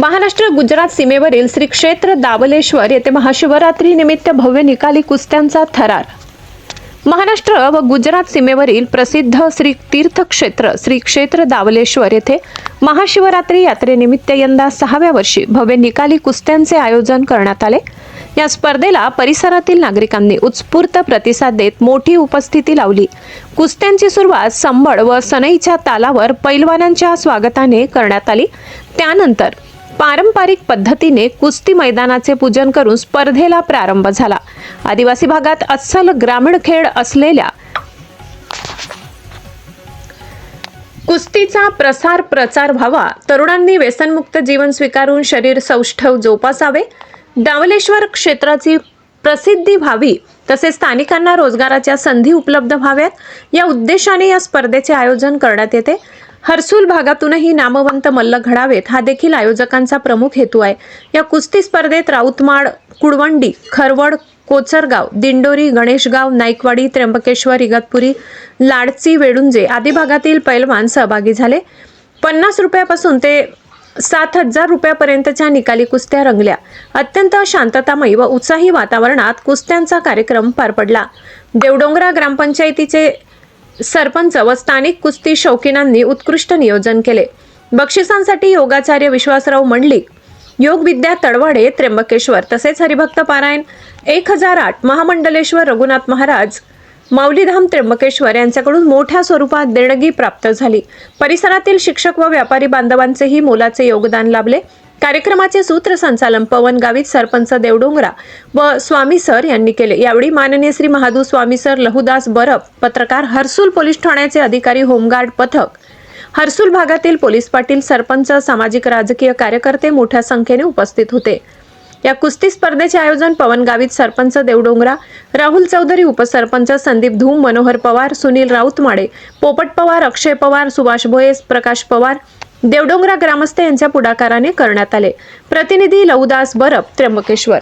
महाराष्ट्र गुजरात सीमेवरील श्री क्षेत्र दावलेश्वर येथे महाशिवरात्री निमित्त भव्य निकाली कुस्त्यांचा थरार. महाराष्ट्र व गुजरात सीमेवरील प्रसिद्ध श्री तीर्थक्षेत्र श्री क्षेत्र दावलेश्वर येथे महाशिवरात्री यात्रेनिमित्त यंदा सहाव्या वर्षी भव्य निकाली कुस्त्यांचे आयोजन करण्यात आले. या स्पर्धेला परिसरातील नागरिकांनी उत्स्फूर्त प्रतिसाद देत मोठी उपस्थिती लावली. कुस्त्यांची सुरुवात संबळ व सनईच्या तालावर पैलवानांच्या स्वागताने करण्यात आली. त्यानंतर पारंपरिक पद्धतीने कुस्ती मैदानाचे पूजन करून स्पर्धेला प्रारंभ झाला. आदिवासी भागात अस्सल ग्रामीण खेळ असलेल्या कुस्तीचा प्रसार प्रचार व्हावा तरुणांनी व्यसनमुक्त जीवन स्वीकारून शरीर सौष्ठव जोपासावे दावलेश्वर क्षेत्राची प्रसिद्धी व्हावी तसेच स्थानिकांना रोजगाराच्या संधी उपलब्ध व्हाव्यात या उद्देशाने या स्पर्धेचे आयोजन करण्यात येते. हर्सूल भागातूनही नामवंत मल्ल घडावेत हा देखील आयोजकांचा प्रमुख हेतू आहे. या कुस्ती स्पर्धेत राऊतमाड कुडवंडी खरवड कोचरगाव दिंडोरी गणेशगाव नाईकवाडी त्र्यंबकेश्वर इगतपुरी लाडची वेडुंजे आदी भागातील पैलवान सहभागी झाले. पन्नास रुपयापासून ते सात हजार रुपयापर्यंतच्या निकाली कुस्त्या रंगल्या. अत्यंत शांततामयी व उत्साही वातावरणात कुस्त्यांचा कार्यक्रम पार पडला. देवडोंगरा ग्रामपंचायतीचे सरपंच व स्थानिक कुस्ती शौकीनांनी उत्कृष्ट नियोजन केले. बक्षिसांसाठी योगाचार्य विश्वासराव मंडलिक योग विद्या तडवाडे त्र्यंबकेश्वर तसेच हरिभक्त पारायण एक हजार आठ महामंडलेश्वर रघुनाथ महाराज माऊलीधाम त्र्यंबकेश्वर यांच्याकडून मोठ्या स्वरूपात देणगी प्राप्त झाली. परिसरातील शिक्षक व व्यापारी बांधवांचेही मोलाचे योगदान लाभले. कार्यक्रमाचे सूत्रसंचालन पवन गावित सरपंच देवडोंगरा व स्वामी सर यांनी केले. यावेळी माननीय श्री महादू स्वामी सर लहुदास बरफ पत्रकार हर्सूल पोलीस ठाण्याचे अधिकारी होमगार्ड पथक हर्सूल भागातील पोलीस पाटील सरपंच सामाजिक राजकीय कार्यकर्ते मोठ्या संख्येने उपस्थित होते. या कुस्ती स्पर्धेचे आयोजन पवन गावित सरपंच देवडोंगरा राहुल चौधरी उपसरपंच संदीप धूम मनोहर पवार सुनील राऊतमाडे पोपट पवार अक्षय पवार सुभाष भोये प्रकाश पवार देवडोंगरा ग्रामस्थ यांच्या पुढाकाराने करण्यात आले. प्रतिनिधी लहुदास बरब त्र्यंबकेश्वर.